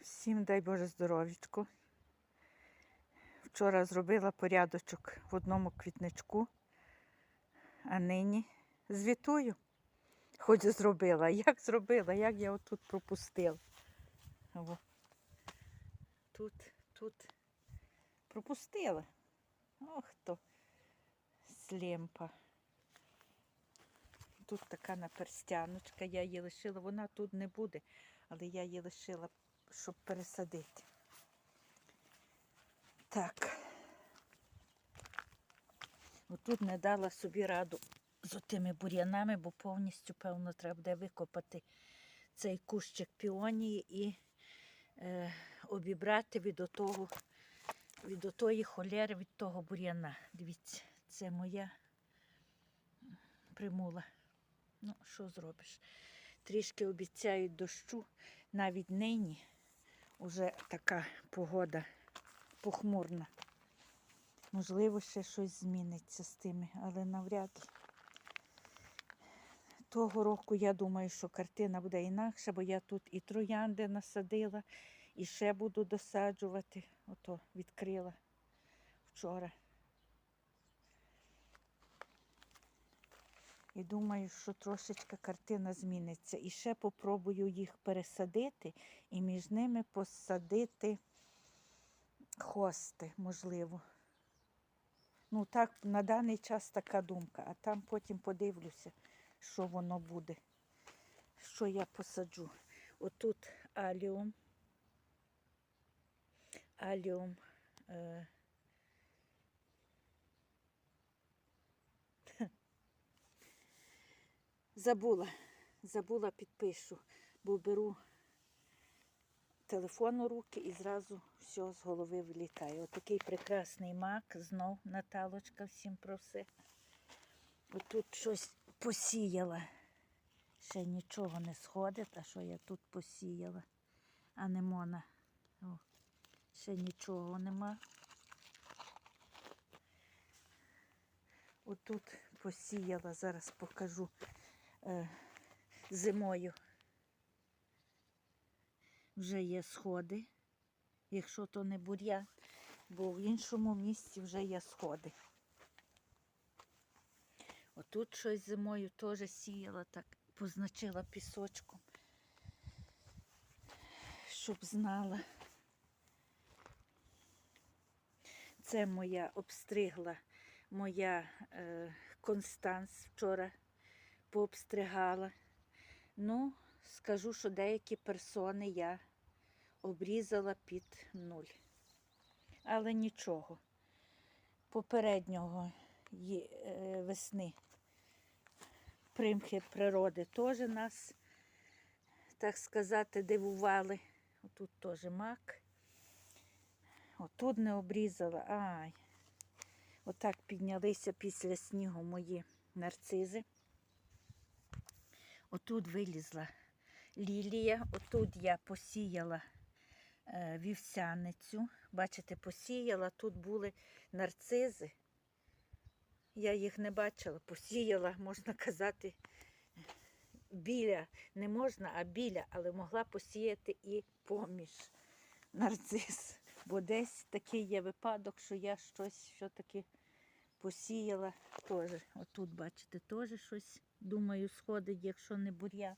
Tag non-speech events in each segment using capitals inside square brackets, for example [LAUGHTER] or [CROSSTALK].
Всім дай Боже здоров'ячку. Вчора зробила порядочок в одному квітничку, а нині звітую. Хоч зробила. Як зробила, як я отут пропустила. Во. Тут, тут пропустила. Ох то слімпа. Тут така наперстяночка, я її лишила, вона тут не буде, але я її лишила, щоб пересадити. Так. Отут не дала собі раду з тими бур'янами, бо повністю, певно, треба буде викопати цей кущик піонії і е, обібрати від отого, від отої холєри, від того бур'яна. Дивіться, це моя примула. Ну, що зробиш? Трішки обіцяють дощу. Навіть нині вже така погода похмурна. Можливо, ще щось зміниться з тими, але навряд. Того року я думаю, що картина буде інакша, бо я тут і троянди насадила, і ще буду досаджувати. Ото відкрила вчора. І думаю, що трошечка картина зміниться. І ще попробую їх пересадити і між ними посадити хости, можливо. Ну, так, на даний час така думка, а там потім подивлюся, що воно буде, що я посаджу. Отут аліум. Аліум. Е, Забула, забула підпишу, бо беру телефон у руки і зразу все з голови вилітає. Отакий прекрасний мак, знов Наталочка всім про все. Отут щось посіяла. Ще нічого не сходить, а що я тут посіяла. Анемона. О, ще нічого нема. Отут посіяла, зараз покажу зимою. Вже є сходи, якщо то не бур'ян, бо в іншому місці вже є сходи. Отут щось зимою теж сіяла, так позначила пісочком, щоб знала. Це моя обстригла, моя е, Констанс вчора пообстригала. Ну, скажу, що деякі персони я обрізала під нуль. Але нічого. Попереднього е, весни примхи природи теж нас, так сказати, дивували. Отут теж мак. Отут не обрізала. Ай. Отак піднялися після снігу мої нарцизи. Отут вилізла лілія, отут я посіяла е, вівсяницю. Бачите, посіяла, тут були нарцизи. Я їх не бачила, посіяла, можна казати, біля, не можна, а біля, але могла посіяти і поміж нарцис. Бо десь такий є випадок, що я щось все-таки посіяла теж. Отут, бачите, теж щось, думаю, сходить, якщо не бур'ян.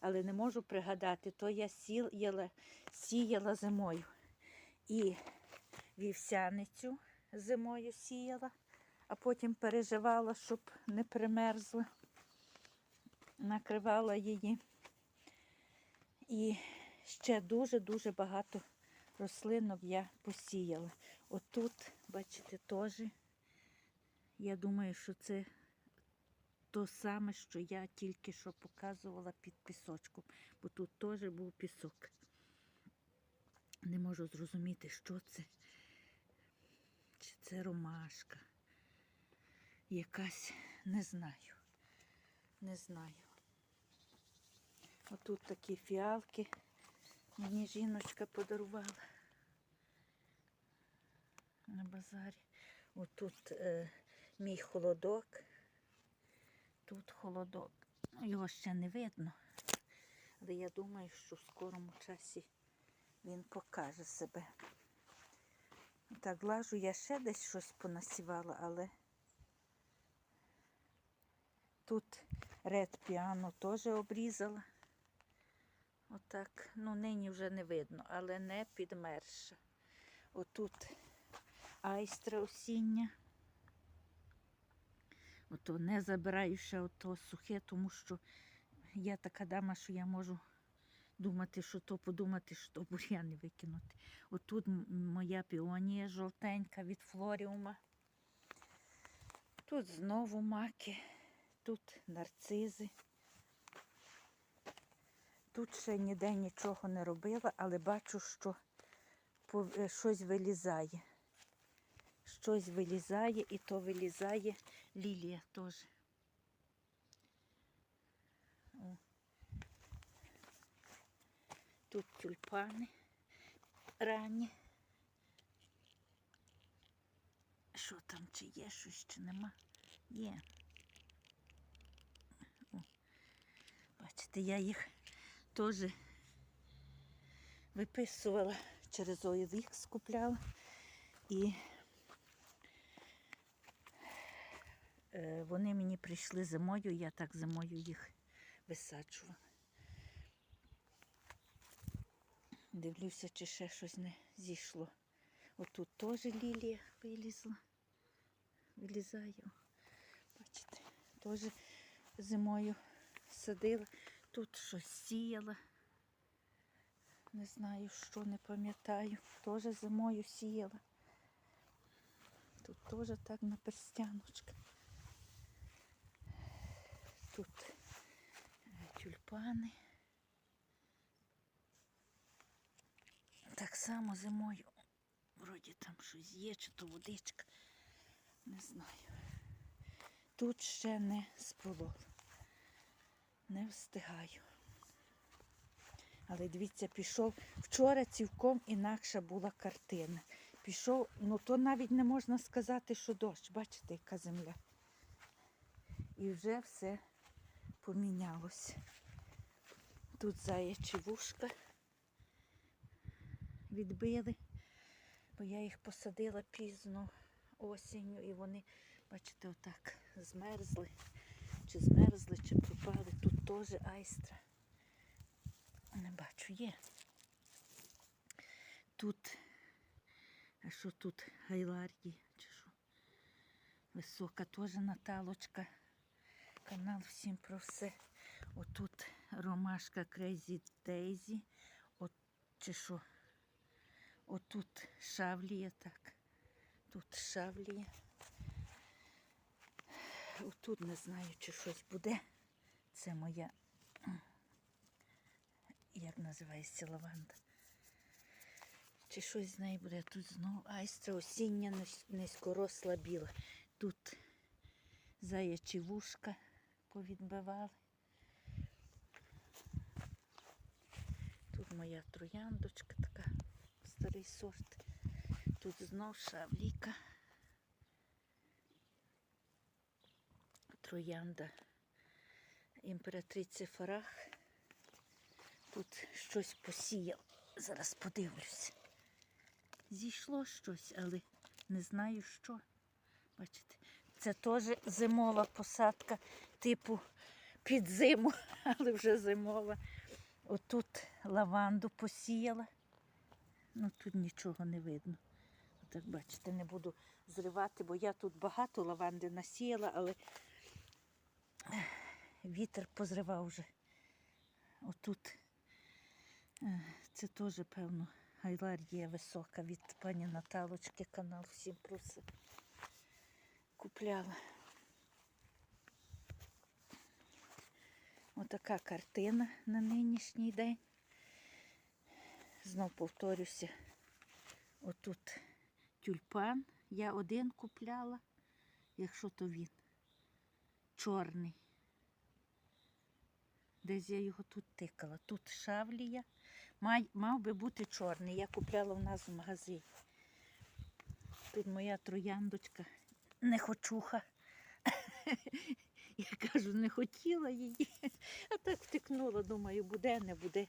Але не можу пригадати, то я сіяла, сіяла зимою. І вівсяницю зимою сіяла, а потім переживала, щоб не примерзла. Накривала її. І ще дуже-дуже багато рослинок я посіяла. Отут, бачите, теж. Я думаю, що це то саме, що я тільки що показувала під пісочком, бо тут теж був пісок. Не можу зрозуміти, що це. Чи це ромашка? Якась, не знаю. Не знаю. Отут такі фіалки мені жіночка подарувала на базарі. Отут е, мій холодок. Тут холодок. Ну, Його ще не видно. Але я думаю, що в скорому часі він покаже себе. Так, глажу, я ще десь щось понасівала, але тут ред піано теж обрізала. Отак, ну нині вже не видно, але не підмерша. Отут айстра осіння. Ото не забираю ще ото сухе, тому що я така дама, що я можу думати, що то подумати, що то бур'яни викинути. Отут моя піонія жовтенька від флоріума. Тут знову маки, тут нарцизи. Тут ще ніде нічого не робила, але бачу, що щось вилізає. Щось вилізає, і то вилізає лілія теж. Тут тюльпани ранні. Що там, чи є щось, чи нема? Є. Бачите, я їх теж виписувала через OLX купляла. І е, вони мені прийшли зимою, я так зимою їх висаджувала. Дивлюся, чи ще щось не зійшло. Отут теж лілія вилізла. Вилізає. Бачите, теж зимою садила. Тут щось сіяла. Не знаю, що не пам'ятаю. Теж зимою сіяла. Тут теж так на перстяночка. Тут е, тюльпани. Так само зимою. Вроді там щось є, чи то водичка. Не знаю. Тут ще не сполола. Не встигаю. Але дивіться, пішов. Вчора цілком інакша була картина. Пішов, ну то навіть не можна сказати, що дощ. Бачите, яка земля. І вже все помінялося. Тут заячі вушка відбили, бо я їх посадила пізно осінню, і вони, бачите, отак змерзли. Чи змерзли, чи пропали. Тут теж айстра. Не бачу, є. Тут, а що тут гайларді, чи що? Висока теж Наталочка. Канал всім про все. Отут ромашка Crazy Daisy. От чи що? Отут шавлія так. Тут шавлія. Отут не знаю, чи щось буде. Це моя, як називається лаванда. Чи щось з неї буде. Тут знову айстра осіння низь- низькоросла біла. Тут заячі вушка повідбивали. Тут моя трояндочка така, старий сорт. Тут знов шавліка. Троянда імператриці Фарах. Тут щось посіяв. Зараз подивлюся. Зійшло щось, але не знаю що. Бачите, це теж зимова посадка, типу під зиму, [LAUGHS] але вже зимова. Отут лаванду посіяла. Ну тут нічого не видно. Так бачите, не буду зривати, бо я тут багато лаванди насіяла, але вітер позривав вже. Отут е, це теж, певно, гайлардія висока від пані Наталочки, канал всім просив. Купляла. Отака картина на нинішній день. Знов повторюся, отут тюльпан. Я один купляла, якщо то він. Чорний. Десь я його тут тикала. Тут шавлія. Май, мав би бути чорний. Я купляла в нас в магазині. Тут моя трояндочка нехочуха. [LAUGHS] Я кажу, не хотіла її, а так втикнула, думаю, буде, не буде.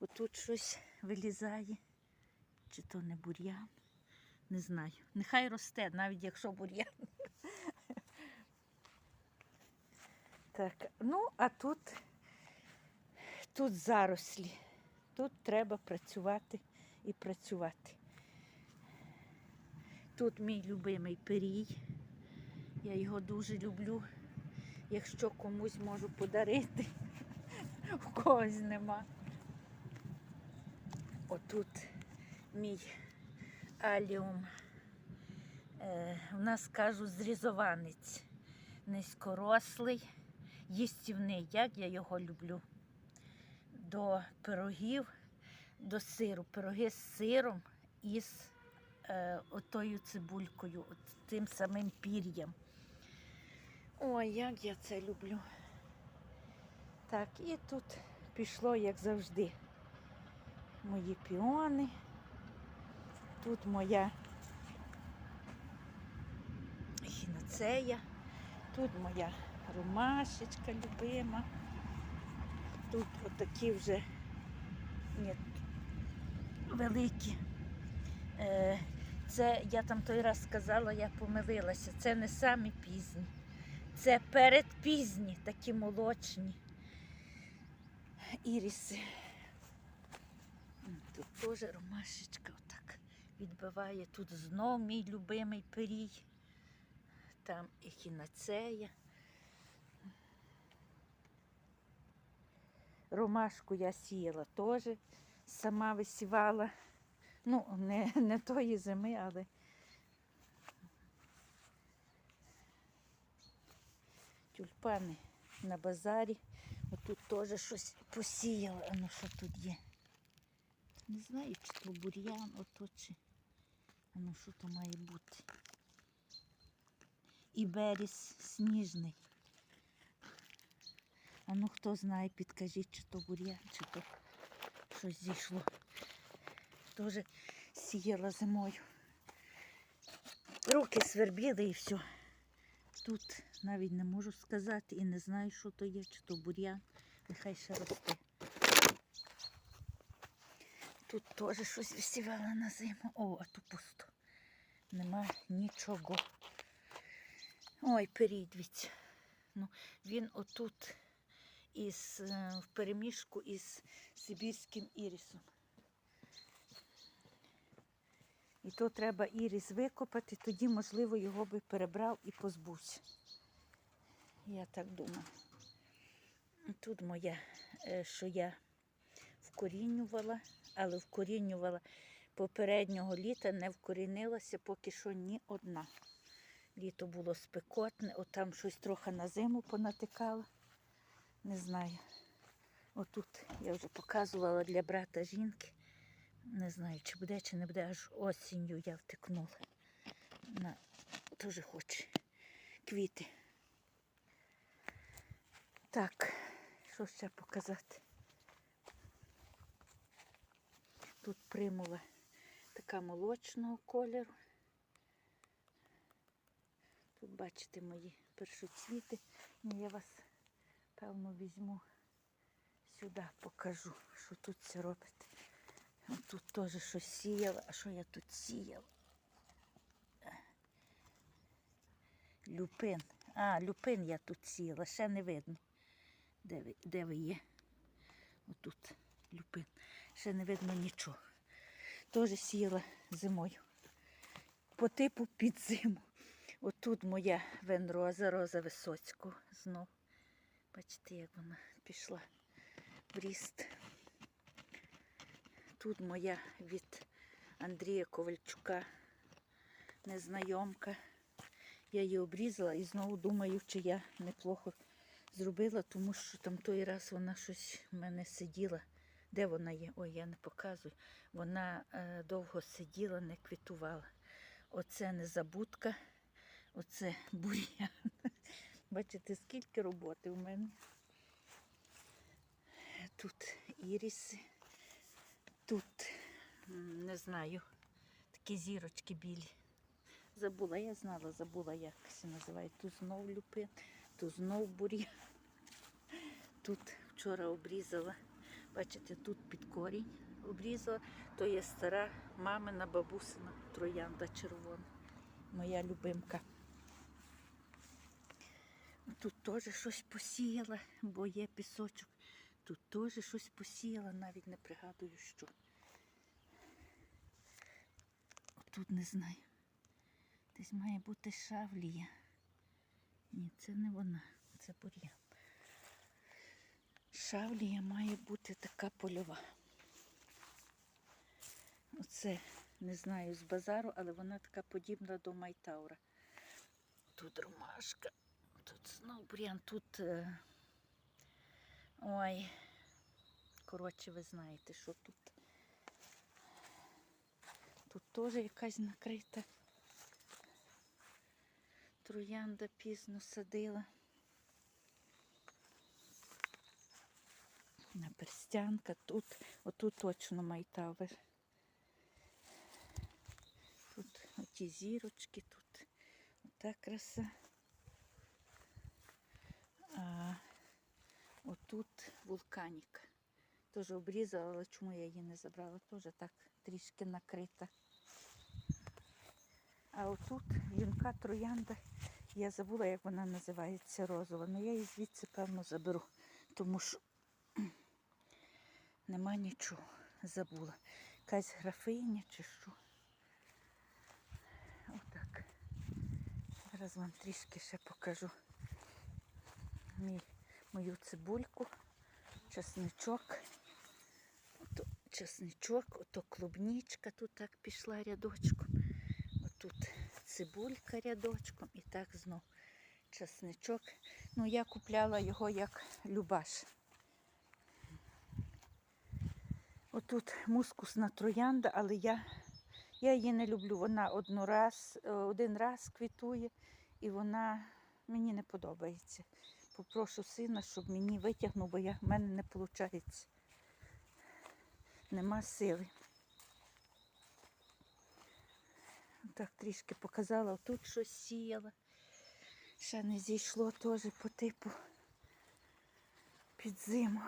Отут щось вилізає. Чи то не бур'ян? Не знаю. Нехай росте, навіть якщо бур'ян. Так, ну, а тут, тут зарослі. Тут треба працювати і працювати. Тут мій любимий пирій. Я його дуже люблю. Якщо комусь можу подарити, у когось нема. Отут мій аліум. Е, у нас кажуть зрізованець. Низькорослий, їстівний, як я його люблю. До пирогів, до сиру. Пироги з сиром і з е, отою цибулькою, от тим самим пір'ям. Ой, як я це люблю. Так, і тут пішло, як завжди, мої піони. Тут моя хіноцея, тут моя ромашечка любима. Тут отакі вже ні, великі. Е, це я там той раз сказала, я помилилася. Це не самі пізні. Це передпізні, такі молочні іріси. Тут теж ромашечка отак відбиває. Тут знов мій любимий пирій. Там ехінацея. Ромашку я сіяла теж, сама висівала. Ну, не, не тої зими, але тюльпани на базарі. Отут теж щось посіяла. А ну що тут є? Не знаю, чи то бур'ян, ото чи. А ну що то має бути? І беріз сніжний. А ну хто знає, підкажіть, чи то бур'ян, чи то щось зійшло. Теж сіяла зимою. Руки свербіли і все. Тут навіть не можу сказати і не знаю, що то є, чи то бур'ян. Нехай ще росте. Тут теж щось висівала на зиму. О, а тут пусто. Нема нічого. Ой, перій. Ну, він отут із, е, в переміжку із сибірським ірісом. І то треба іріс викопати, тоді, можливо, його би перебрав і позбувся. Я так думаю. Тут моя, е, що я вкорінювала, але вкорінювала попереднього літа, не вкорінилася поки що ні одна. Літо було спекотне, от там щось трохи на зиму понатикало. Не знаю. Отут я вже показувала для брата жінки. Не знаю, чи буде, чи не буде, аж осінню я втикнула. На дуже хоче квіти. Так, що ще показати? Тут примула така молочного кольору. Тут бачите мої першоцвіти. Я вас, певно, візьму сюди, покажу, що тут це робить. Тут теж щось сіяла. А що я тут сіяла? Люпин. А, люпин я тут сіяла, ще не видно. Де ви, де ви є? Отут люпин. Ще не видно нічого. Теж сіяла зимою. По типу під зиму. Отут моя венроза, роза Висоцького знов. Бачите, як вона пішла в ріст. Тут моя від Андрія Ковальчука незнайомка. Я її обрізала і знову думаю, чи я неплохо зробила, тому що там той раз вона щось в мене сиділа. Де вона є? Ой, я не показую. Вона е, довго сиділа, не квітувала. Оце незабудка, оце бур'ян. [LAUGHS] Бачите, скільки роботи в мене. Тут іріси. Тут, не знаю, такі зірочки білі. Забула, я знала, забула, як це називає. Тут знов люпин, тут знов бур'ян. Тут вчора обрізала. Бачите, тут під корінь обрізала, то є стара мамина бабусина троянда червона. Моя любимка. Тут теж щось посіяла, бо є пісочок. Тут теж щось посіяла, навіть не пригадую, що. Тут не знаю. Десь має бути шавлія. Ні, це не вона, це бур'ян. Шавлія має бути така польова. Оце не знаю з базару, але вона така подібна до Майтаура. Тут ромашка, тут знов бур'ян, тут. е, Ой. Коротше, ви знаєте, що тут. Тут теж якась накрита. Троянда пізно садила. Наперстянка тут, отут точно майтавер. Тут оті зірочки, тут ота краса. А отут вулканік. Теж обрізала, але чому я її не забрала? Теж так трішки накрита. А отут юнка троянда. Я забула, як вона називається розова. але я її звідси, певно, заберу, тому що нема нічого. Забула. Якась графиня чи що. Отак. Зараз вам трішки ще покажу мій, мою цибульку, чесничок. Ото чесничок, ото клубнічка тут так пішла рядочком. Отут цибулька рядочком і так знов чесничок. Ну, я купляла його як любаш. Отут мускусна троянда, але я, я її не люблю. Вона раз, е, один раз квітує і вона мені не подобається. Попрошу сина, щоб мені витягнув, бо я, в мене не виходить. Нема сили. Так трішки показала, тут щось сіяла. Ще не зійшло теж по типу під зиму.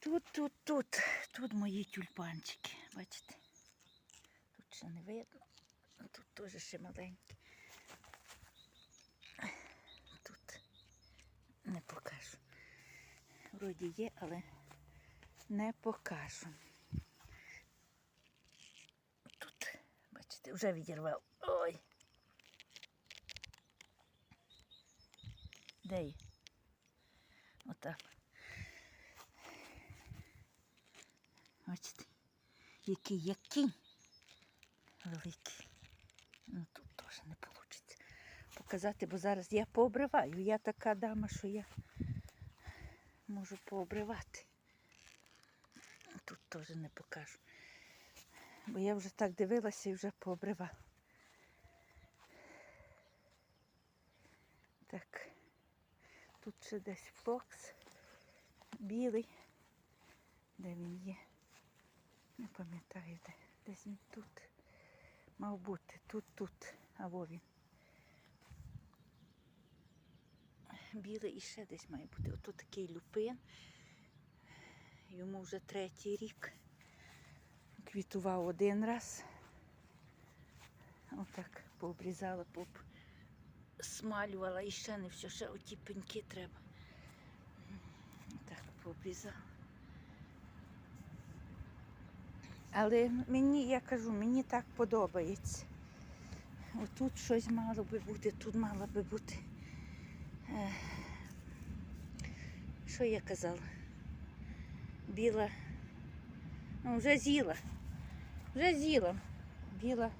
Тут, тут, тут, тут, мої тюльпанчики, бачите? Ще не видно. а Тут теж ще маленькі. Тут не покажу. Вроді є, але не покажу. Тут, бачите, вже відірвав. Ой. Де є? Отак. Бачите, який який великий. Ну тут теж не вийде показати, бо зараз я пообриваю. Я така дама, що я можу пообривати. Тут теж не покажу. Бо я вже так дивилася і вже пообривала. Так, тут ще десь флокс білий. Де він є? Не пам'ятаю де. Десь він тут. Мав бути. Тут, тут. А во він. Білий і ще десь має бути. Ото такий люпин. Йому вже третій рік. Квітував один раз. Отак пообрізала, поп смалювала і ще не все, ще оті пеньки треба. Так, пообрізала. Але мені, я кажу, мені так подобається. Отут щось мало би бути, тут мало би бути. Е, Що я казала? Біла. Ну, вже з'їла. Вже з'їла. Біла.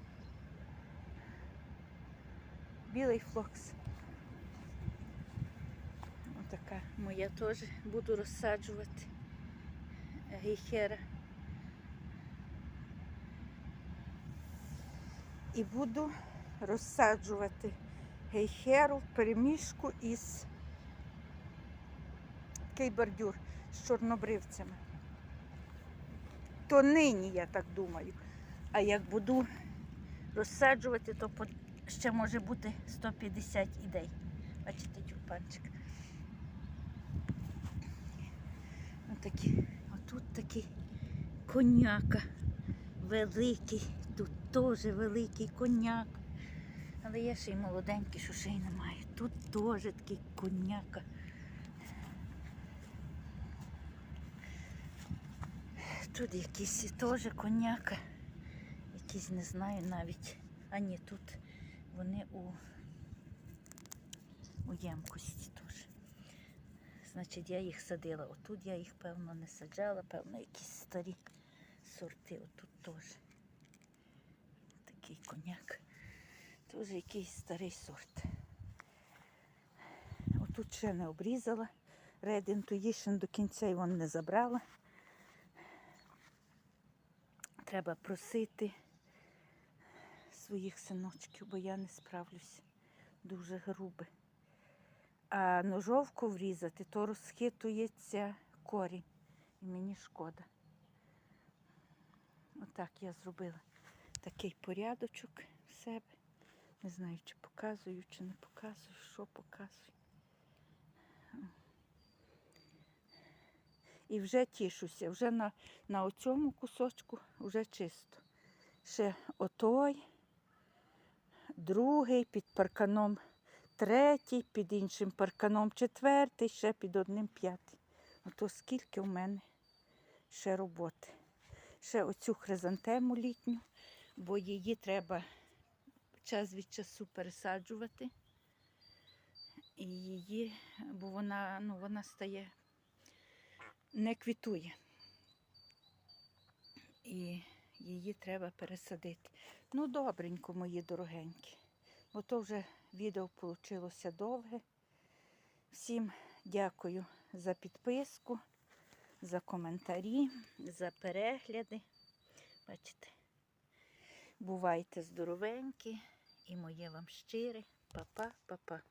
Білий флокс. Отака моя теж буду розсаджувати. Гейхера. І буду розсаджувати гейхеру в переміжку із такий бордюр з чорнобривцями. то нині, я так думаю. А як буду розсаджувати, то ще може бути 150 ідей. Бачите, тюльпанчик. Отакі. Отут такий коняка великий. Теж великий коняк. Але є ще й молоденькі, що ще й немає. Тут теж такий коняка. Тут якісь теж коняка. Якісь не знаю навіть. А ні, тут вони у, у ємкості теж. Значить, я їх садила. Отут я їх, певно, не саджала, певно, якісь старі сорти. Отут теж. Такий коняк. Теж якийсь старий сорт. Отут ще не обрізала. Red Intuition до кінця вон не забрала. Треба просити своїх синочків, бо я не справлюся. Дуже грубе. А ножовку врізати, то розхитується корінь. І мені шкода. Отак я зробила такий порядочок в себе. Не знаю, чи показую, чи не показую, що показую. І вже тішуся, вже на, на оцьому кусочку вже чисто. Ще отой, другий під парканом третій, під іншим парканом четвертий, ще під одним п'ятий. Ото скільки в мене ще роботи. Ще оцю хризантему літню, бо її треба час від часу пересаджувати. І її, бо вона, ну, вона стає, не квітує. І її треба пересадити. Ну, добренько, мої дорогенькі. Бо то вже відео вийшло довге. Всім дякую за підписку, за коментарі, за перегляди. Бачите, бувайте здоровенькі і моє вам щире. Па-па, па-па.